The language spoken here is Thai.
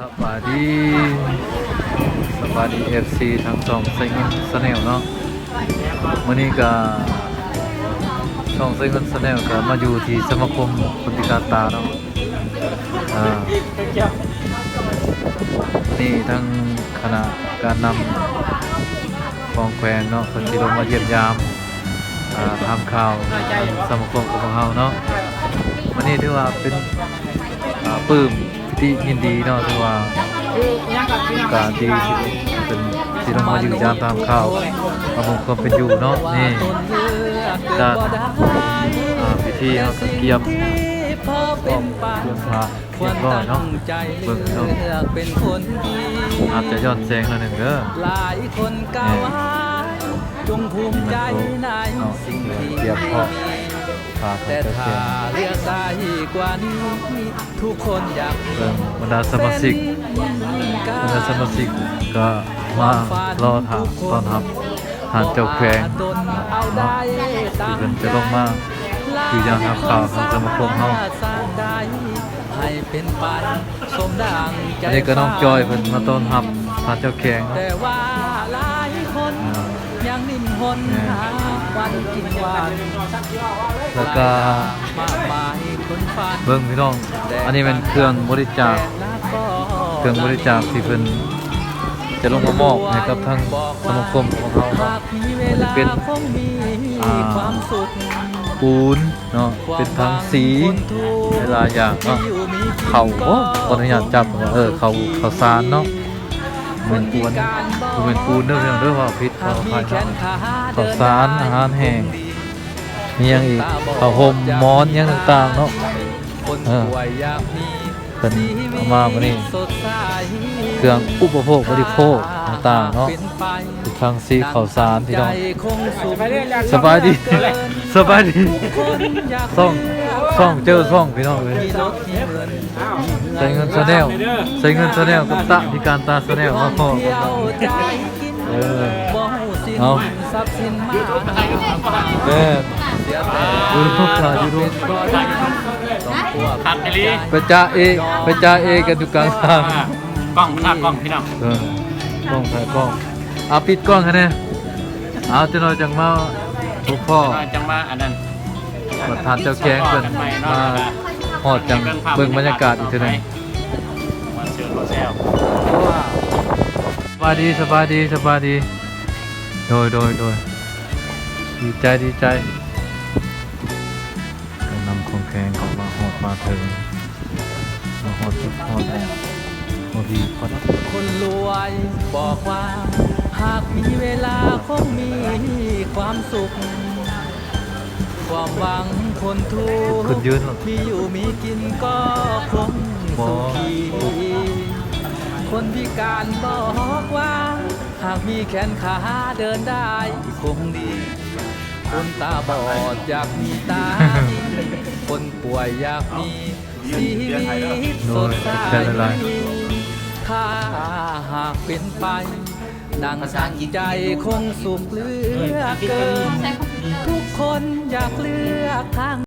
สบายดีสบายดีเอฟซีทั้งสองเซ็งสแนลเนาะวันนี้ก็ช่องเซ็งสแนลก็มาอยู่ที่สมาคมคนพิการตาเนาะอ่านี่ทั้งคณะการนำของแขวงเนาะคนที่ลงมาเยี่ยมยามอ่าทำข่าวทางสมาคมของเราเนาะวันนี้ถือว่าเป็นปื้ม ที่ยินดีเนาะถือว่าการที่เป็นที่ต้องมาอยู่ยามตามข่าวเอาผมความเป็นอยู่เนาะนี่ด้านพิธีเขาก็เกียมพอเป็นไปเกียมพระเรียบร้อยเนาะเบิ่งเนาะอกเป็นคนดีอาจจะย้อนแสงหน่อยหนึ่งเด้อหลายคนกล่าวหาจงภูมิใจในสิ่งที่เกียมพระพาแต่ถ้าเกียมเลือกได้กว่านี้ทุกคนอยากเบิ่งบรรดาสมาชิกบรรดาสมาชิกก็มารอถามตอนรับทานเจ้าแขวงตนาได้ที่เพิ่นจะลงมาอยู่ยามทำข่าวทางสมาคมเฮาให้เป็นไปสมดังใจนนี้ก็น้องจอยเพิ่นมาต้อนรับทานเจ้าแขวงแต่ว่าหลายคนยังนิ่มหนหา วันกินวันแล้วก็มากมายคนฝันเบิ่งพี่น้อง อันนี้เป็นเครื่องบริจาค เครื่องบริจาคที่เพิ่นจะลงมามอบให้กับทางสมาคมของเราเนาะหากมีเป็นปูนเนาะ เป็นทางสีเวลายอย่างเนาะ เขาโอ้ขออนุญาตจับเออเขาเขาสารเนาะ เหมือนปูนเหมือนปูนเด้อเรื่องเด้อว่าพิษเขากมีภายข้าวสารอาหารแห้งมียังอีกผ้าห่มหมอนยังต่างๆเนาะเออป่อเพิ่นเอามาวันนี้เครื่องอุปโภคบริโภคต่างๆเนาะทางสีข้าวสารพี่น้องใจคงสุขสบายดี สบายดีทุกคนอยากซ่องซ่องเจอซ่องพี่น้องเลยใส่เงินชาแนลใส่เงินชาแนลกับตะพิการตาชาแนลมาพอเที่ยวใจกินเออเอาเสียแต่ดูพวกขาอยู่ดูต้องพวกครับไอลีไปจ้าเอไปจ้าเอกันอยู่กลางทางกล้องหน้ากล้องพี่น้องกล้องถ่ายกล้องเอาปิดกล้องคะแนนเอาจะนอยจังมา ทุกพ่อจังว่าอันนั้นประธานเจ้าแข้งเพิ่นมาหอดจังเบิ่งบรรยากาศอีกเทีนึงมาเชิญโรเซลสบายดีสบายดีสบายดี โดยโดยโดยดีใจดีใจก็นำของแข็งของมาหอดมาถึงมาหอดจุดหอดหอดดีพอดคนรวยบอกว่า หากมีเวลาคงมีความ ความหวังคนทุกขึ้นข์ยืนหรอมีอยู่มีกินก็คงสุขีคนพิการบอกว่า หากมีแขนขาเดินได้คงดี คนตาบอดอยากมีตาดีคนป่วยอยากมีชีวิตสดใสโดยแค่ละลายถ้าหากเป็นไปดังสังใจคงสุขเหลือเกิน ทุกคนอยากเลือกทาง